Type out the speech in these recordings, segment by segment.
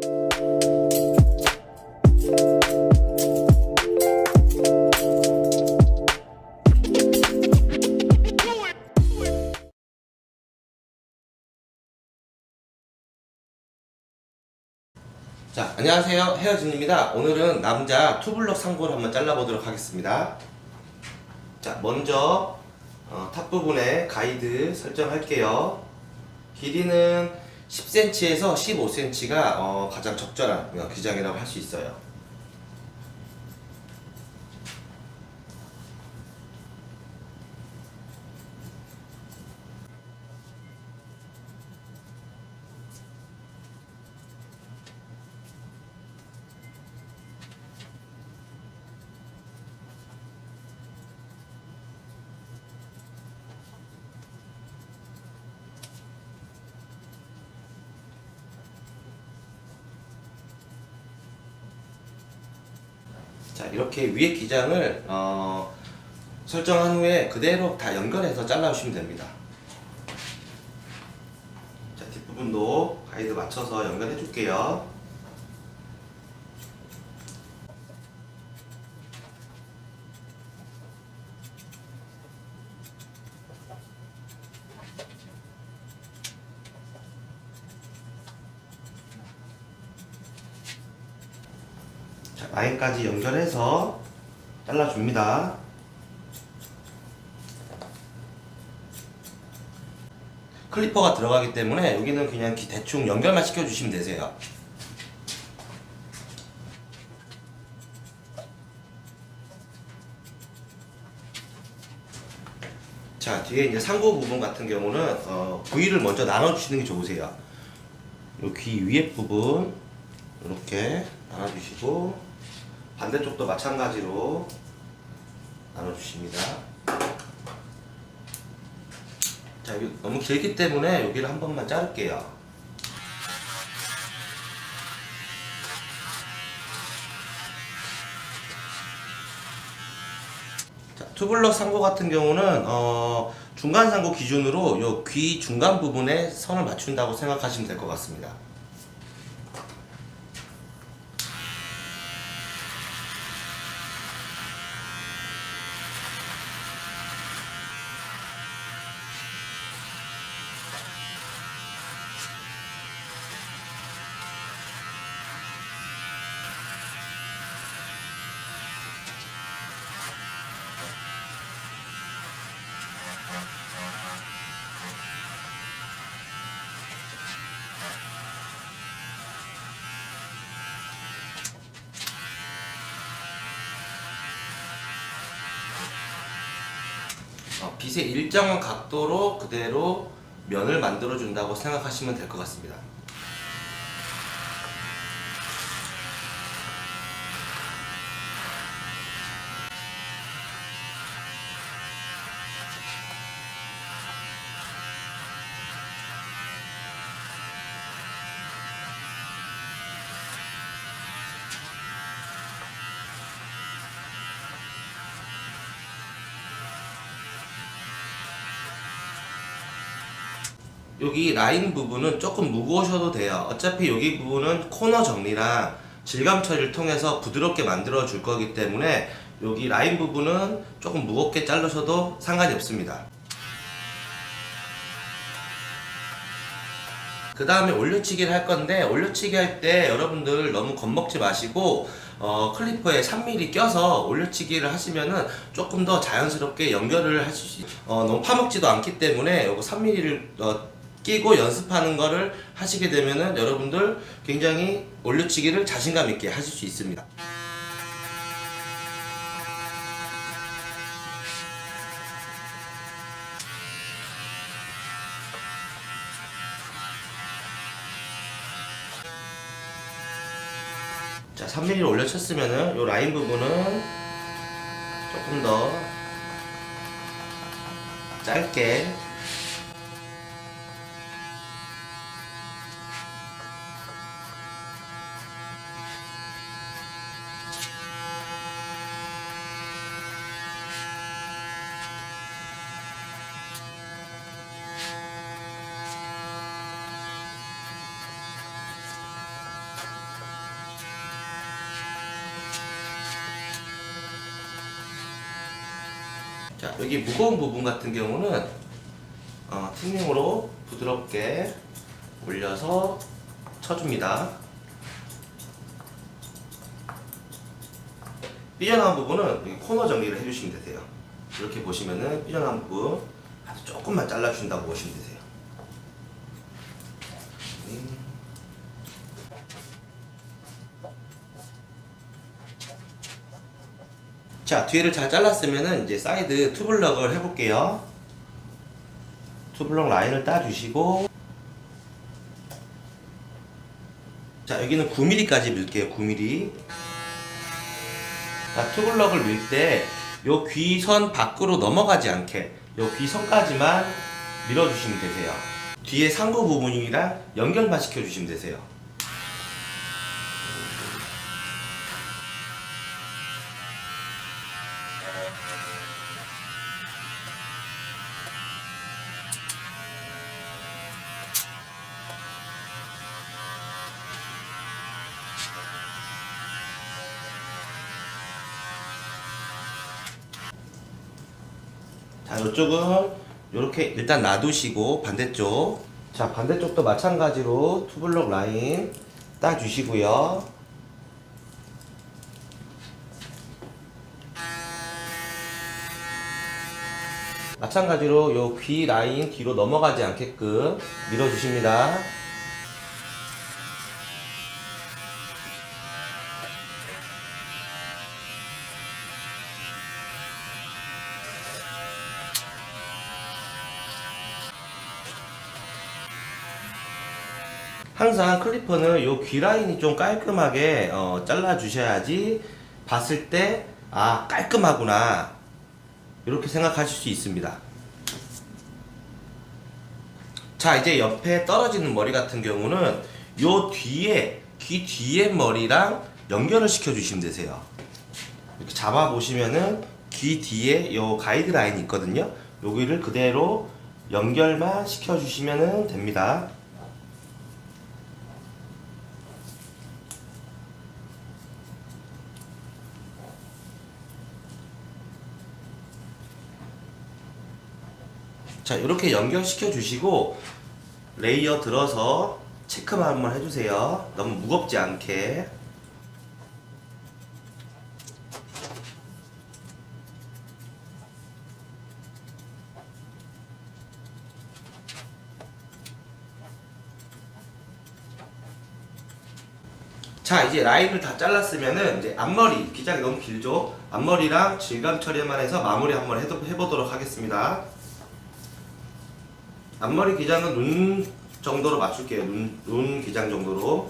자, 안녕하세요. 헤어진입니다. 오늘은 남자 투블럭 상고를 한번 잘라보도록 하겠습니다. 자, 먼저 어, 탑 부분에 가이드 설정할게요. 길이는 10cm에서 15cm가 가장 적절한 어, 기장이라고 할 수 있어요. 자, 이렇게 위에 기장을 어, 설정한 후에 그대로 다 연결해서 잘라주시면 됩니다. 자, 뒷부분도 가이드 맞춰서 연결해 줄게요. 자, 라인까지 연결해서 잘라줍니다. 클리퍼가 들어가기 때문에 여기는 그냥 기- 대충 연결만 시켜주시면 되세요. 자, 뒤에 이제 상고 부분 같은 경우는 어, 부위를 먼저 나눠주시는 게 좋으세요. 요 귀 위에 부분 이렇게 나눠주시고 반대쪽도 마찬가지로 나눠주십니다. 자, 여기 너무 길기 때문에 여기를 한 번만 자를게요. 자, 투블럭 상고 같은 경우는 어, 중간 상고 기준으로 요 귀 중간 부분에 선을 맞춘다고 생각하시면 될 것 같습니다. 어, 빛의 일정한 각도로 그대로 면을 만들어 준다고 생각하시면 될 것 같습니다. 여기 라인 부분은 조금 무거우셔도 돼요. 어차피 여기 부분은 코너 정리랑 질감 처리를 통해서 부드럽게 만들어 줄 거기 때문에 여기 라인 부분은 조금 무겁게 자르셔도 상관이 없습니다. 그 다음에 올려치기를 할 건데 올려치기 할 때 여러분들 너무 겁먹지 마시고 어, 클리퍼에 3mm 껴서 올려치기를 하시면은 조금 더 자연스럽게 연결을 하실 수 있어요. 어, 너무 파먹지도 않기 때문에 요거 3mm를 어, 끼고 연습하는 거를 하시게 되면은 여러분들 굉장히 올려치기를 자신감 있게 하실 수 있습니다. 자, 3mm를 올려쳤으면은 요 라인 부분은 조금 더 짧게 자, 여기 무거운 부분 같은 경우는 어, 틴닝으로 부드럽게 올려서 쳐줍니다. 삐져나온 부분은 코너 정리를 해주시면 되세요. 이렇게 보시면은 삐져나온 부분 조금만 잘라준다고 보시면 되세요. 자, 뒤를 잘 잘랐으면은 이제 사이드 투블럭을 해볼게요. 투블럭 라인을 따주시고 자, 여기는 9mm까지 밀게요. 9mm. 자, 투블럭을 밀 때 요 귀선 밖으로 넘어가지 않게 요 귀선까지만 밀어주시면 되세요. 뒤에 상부 부분이랑 연결만 시켜주시면 되세요. 자, 이쪽은 이렇게 일단 놔두시고 반대쪽. 자, 반대쪽도 마찬가지로 투블럭 라인 따주시고요. 마찬가지로 요 귀 라인 뒤로 넘어가지 않게끔 밀어주십니다. 항상 클리퍼는 요 귀 라인이 좀 깔끔하게 어, 잘라 주셔야지 봤을 때 아 깔끔하구나 이렇게 생각하실 수 있습니다. 자 이제 옆에 떨어지는 머리 같은 경우는 요 뒤에 귀 뒤에 머리랑 연결을 시켜 주시면 되세요. 이렇게 잡아 보시면은 귀 뒤에 요 가이드 라인이 있거든요. 여기를 그대로 연결만 시켜 주시면 됩니다. 자 이렇게 연결시켜 주시고 레이어 들어서 체크만 한번 해주세요. 너무 무겁지 않게. 자 이제 라인을 다 잘랐으면은 이제 앞머리 기장이 너무 길죠? 앞머리랑 질감 처리만 해서 마무리 한번 해도- 해보도록 하겠습니다 앞머리 기장은 눈 정도로 맞출게요. 눈, 눈 기장 정도로.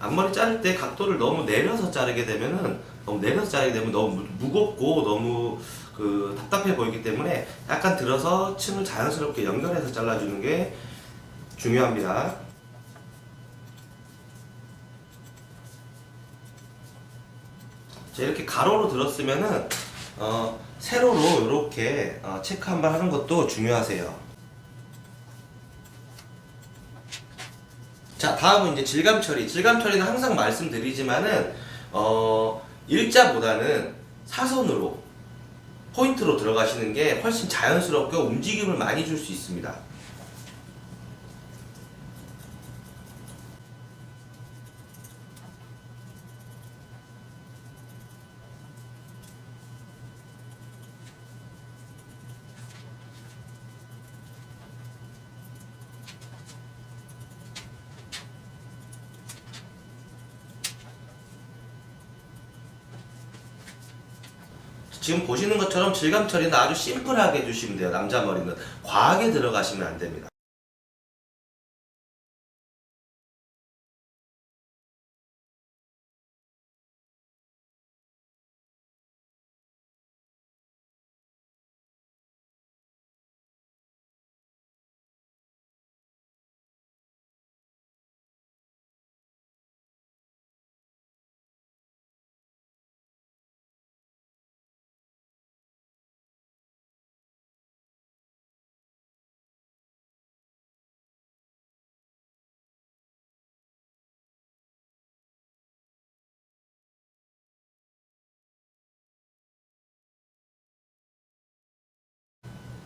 앞머리 자를 때 각도를 너무 내려서 자르게 되면은 너무 내려서 자르게 되면 너무 무- 무겁고 너무 그 답답해 보이기 때문에 약간 들어서 층을 자연스럽게 연결해서 잘라주는 게 중요합니다. 자, 이렇게 가로로 들었으면은 어, 세로로 이렇게 어, 체크 한번 하는 것도 중요하세요. 자, 다음은 이제 질감 처리. 질감 처리는 항상 말씀드리지만은 어, 일자보다는 사선으로 포인트로 들어가시는 게 훨씬 자연스럽게 움직임을 많이 줄 수 있습니다. 지금 보시는 것처럼 질감 처리는 아주 심플하게 해주시면 돼요. 남자 머리는 과하게 들어가시면 안 됩니다.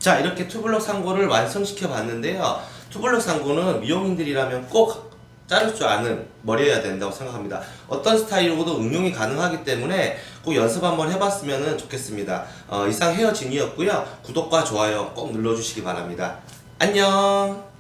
자 이렇게 투블럭 상고를 완성시켜 봤는데요. 투블럭 상고는 미용인들이라면 꼭 자를 줄 아는 머리여야 된다고 생각합니다. 어떤 스타일로도 응용이 가능하기 때문에 꼭 연습 한번 해봤으면 좋겠습니다. 어, 이상 헤어진이었고요. 구독과 좋아요 꼭 눌러주시기 바랍니다. 안녕